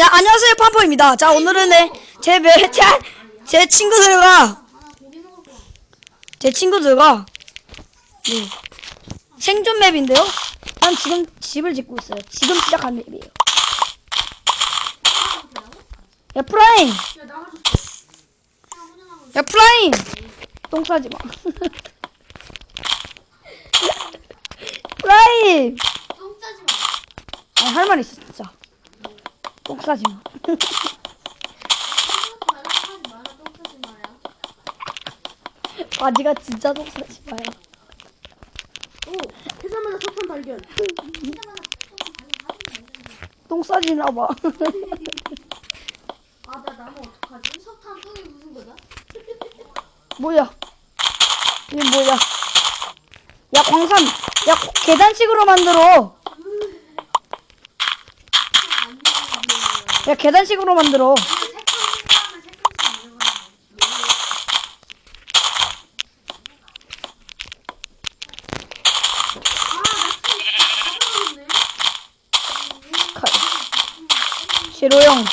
자, 안녕하세요, 팜포입니다. 자, 오늘은 네, 제, 매, 제, 제 친구들과, 제 친구들과, 네, 생존 맵인데요. 난 지금 집을 짓고 있어요. 지금 시작한 맵이에요. 야, 프라임! 야, 프라임! 똥 싸지 마. 프라임! 똥 싸지 마. 아니, 할말 있어. 똥 싸지 마. 바지가 진짜 똥 싸지 마요. 오, 해산마다 석탄 발견. 똥 싸지나 봐. 아, 나 나무 어떡하지? 석탄 똥이 무슨 거다? 뭐야? 이게 뭐야? 야 광산, 야 계단식으로 만들어. 야 계단식으로 만들어. 칼. 제로형.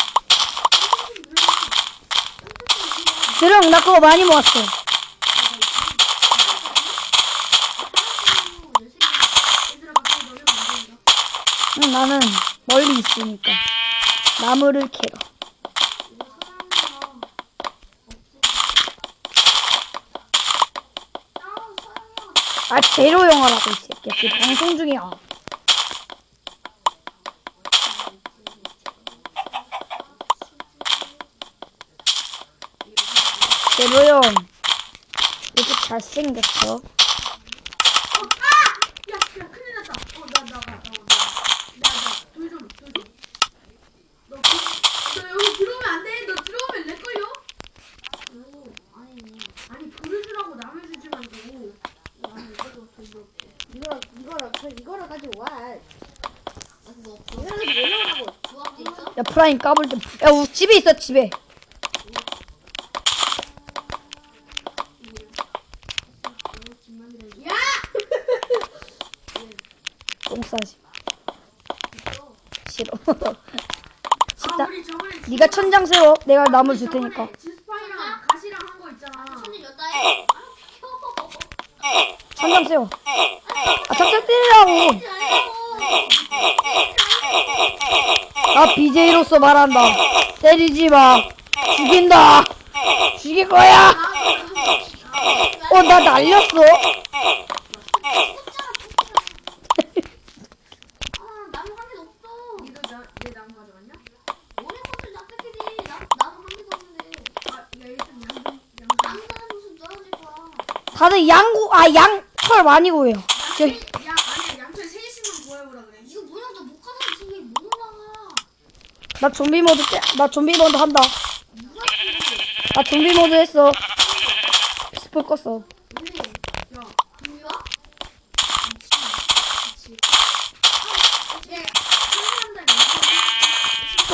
제로형 나 그거 많이 모았어. 응, 나는 멀리 있으니까 나무를 캐러. 아 하라고 이 새끼야. 지금 방송 중이야. 제로 형 이렇게 잘생겼어. 야, 야, 큰일 났다. 어, 나, 나, 나, 나, 나, 나, 돌 좀, 돌 좀. 너, 그- 너 여기 들어오면 안 돼. 너 들어오면 내 걸려. 아니, 돌을 주라고 남을 주지 말고. 이거 이거라 그 이거라 가지고 와. 가지고 올라오라고. 있어? 야 프라임 까불 좀. 야 우리 집에 있어 집에. 야! 똥 싸지 마. 싫어. 아. 우리 저번에 네가 천장 세워. 내가 나무 줄 테니까. 지스파이랑 가시랑 한 거 있잖아. 천이 였다 해. 천장 세워. 아 작작 때리라고. 나 BJ로서 말한다. 때리지 마. 죽인다. 죽일 거야. 어 나 날렸어. 다들 양구 아 양 털 많이 구해요. 저, 야, 아니야, 양털 셋이만 구해보라 그래. 이거 뭐냐? 너못 가서 지금 못 올라가. 나 좀비 모드 때, 나 좀비 모드 한다. 나 좀비 모드 했어. 스포 껐어. 야, 뭐야? 얘, 한달 또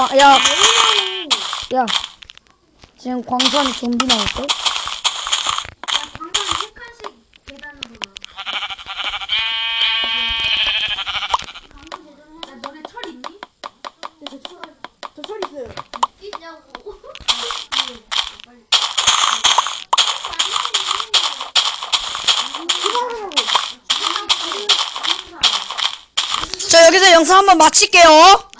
와, 야, 야, 지금 광산에 좀비 나왔어? 야, 방금 세 칸씩 계단으로 나. 야, 너네 철 있니? 자, 여기서 영상 한번 마칠게요.